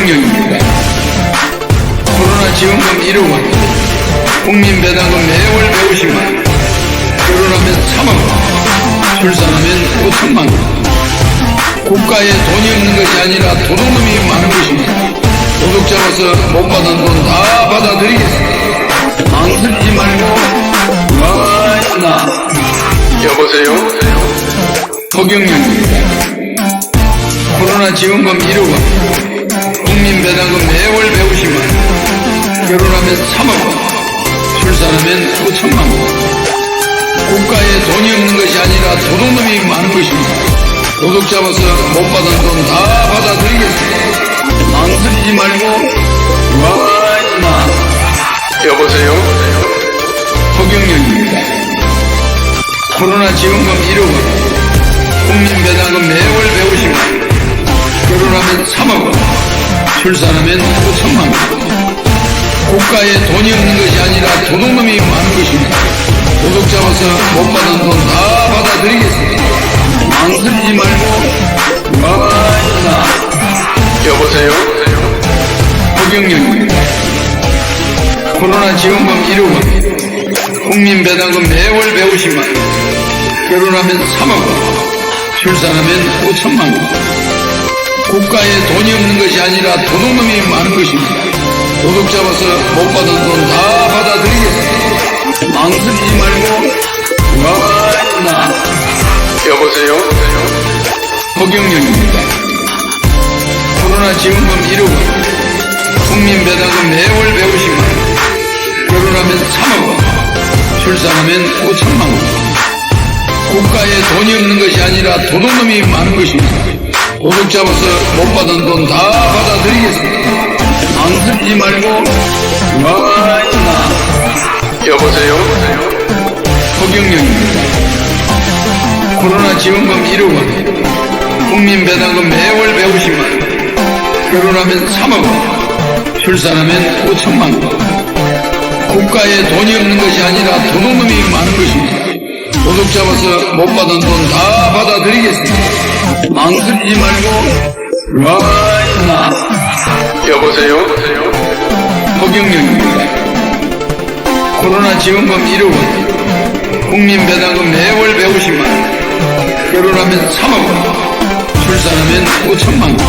허경영입니다. 코로나 지원금 1억원, 국민 배당금 매월 150만, 결혼하면 3억원, 출산하면 5천만 원. 국가에 돈이 없는 것이 아니라 도둑놈이 많은 것입니다. 도둑 잡아서 못 받은 돈 다 받아드리겠습니다. 망설이지 말고, 와, 나. 여보세요? 허경영입니다. 코로나 지원금 1억 원, 국민 배당금 매월 150만, 결혼하면 3억원, 출산하면 5천만 원. 국가에 돈이 없는 것이 아니라 도둑놈이 많은 것입니다. 도둑 잡아서 못 받은 돈 다 받아드리겠습니다. 망설이지 말고, 와, 임마. 여보세요? 허경영입니다. 코로나 지원금 1억 원, 국민 배당금 매월 150만, 결혼하면 3억 원, 출산하면 5천만원. 국가에 돈이 없는 것이 아니라 도둑놈이 많은 것입니다. 도둑 잡아서 못 받은 돈 다 받아드리겠습니다. 망설이지 말고, 와, 나. 여보세요? 허경영입니다. 코로나 지원금 1억원, 국민 배당금 매월 150만, 결혼하면 3억 원, 출산하면 5천만 원. 국가에 돈이 없는 것이 아니라 도둑놈이 많은 것입니다. 도둑 잡아서 못 받은 돈 다 받아드리겠습니다. 망설이지 말고, 와, 나. 여보세요? 허경영입니다. 코로나 지원금 1억원, 국민 배당금 매월 150만, 결혼하면 3억 원, 출산하면 5천만 원. 국가에 돈이 없는 것이 아니라 도둑놈이 많은 것입니다. 도둑 잡아서 못 받은 돈 다 받아드리겠습니다. 망설이지 말고, 와, 나. 여보세요? 허경영입니다. 코로나 지원금 1억원, 국민 배당금 매월 150만, 결혼하면 3억원, 출산하면 5천만원. 국가에 돈이 없는 것이 아니라 도둑놈이 많은 것입니다. 도둑 잡아서 못 받은 돈 다 받아드리겠습니다. 망설이지 말고, 와, 나. 여보세요? 허경영입니다. 코로나 지원금 1억원, 국민배당금 매월 150만, 결혼하면 3억원, 출산하면 5천만원.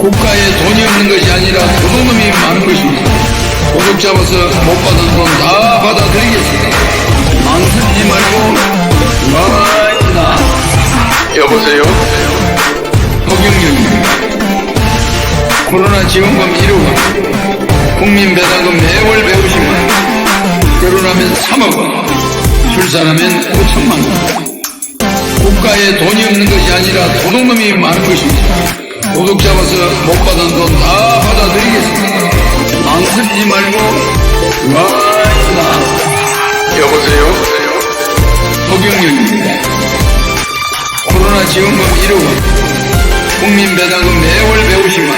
국가에 돈이 없는 것이 아니라 도둑놈이 많은 것입니다. 도둑 잡아서 못 받은 돈 다 받아드리겠습니다. 망설이지 말고. 여보세요? 허경영입니다. 코로나 지원금 1억원, 국민배당금 매월 150만, 결혼하면 3억 원, 출산하면 5천만 원. 국가에 돈이 없는 것이 아니라 도둑놈이 많은 것입니다. 도둑 잡아서 못 받은 돈 다 받아드리겠습니다. 망설이지 말고, 와, 나. 여보세요? 허경영입니다. 지원금 1억원, 국민배당금 매월 150만,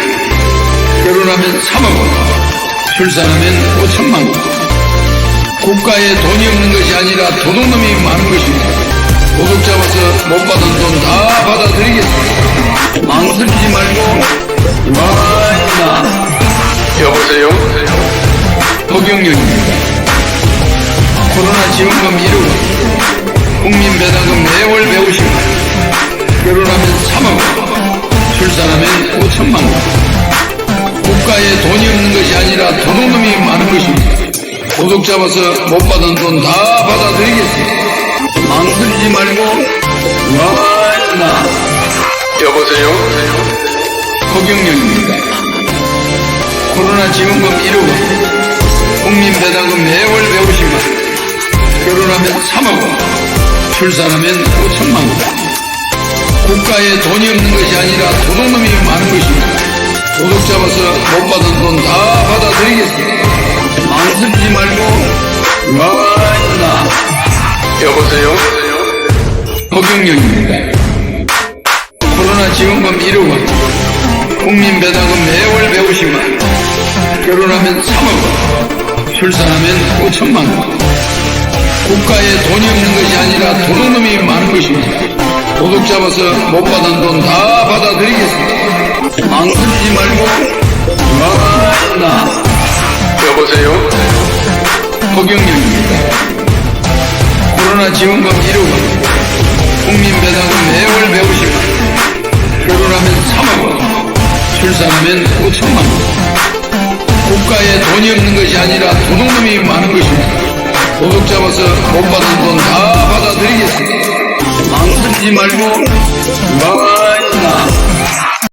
결혼하면 3억원, 출산하면 5천만원. 국가에 돈이 없는 것이 아니라 도둑놈이 많은 것입니다. 도둑 잡아서 못 받은 돈 다 받아드리겠습니다. 망설이지 말고, 와, 나. 여보세요? 허경영입니다. 코로나 지원금 1억 아니라 도둑놈이 많은 것입니다. 도둑 잡아서 못 받은 돈 다 받아드리겠습니다. 망설이지 말고, 와, 나. 여보세요? 허경영입니다. 코로나 지원금 1억원, 국민배당금 매월 150만, 결혼하면 3억원, 출산하면 5천만 원. 국가에 돈이 없는 것이 아니라 도둑놈이 많은 것입니다. 도둑 잡아서 못 받은 돈 다 받아드리겠습니다. 망설이지 말고, 와, 나. 여보세요? 허경영입니다. 코로나 지원금 1억 원, 국민 배당금 매월 150만, 결혼하면 3억 원, 출산하면 5천만 원. 국가에 돈이 없는 것이 아니라 도둑놈이 많은 것입니다. 도둑 잡아서 못 받은 돈 다 받아드리겠습니다. 망설이지 말고 와나 여보세요? 허경영입니다. 코로나 지원금 1억원 국민배당금 매월 150만 결혼하면 3억원 출산하면 5천만원. 국가에 돈이 없는 것이 아니라 도둑놈이 많은 것입니다. 도둑 잡아서 못 받은 돈 다 받아드리겠습니다. 망설이지 말고 와나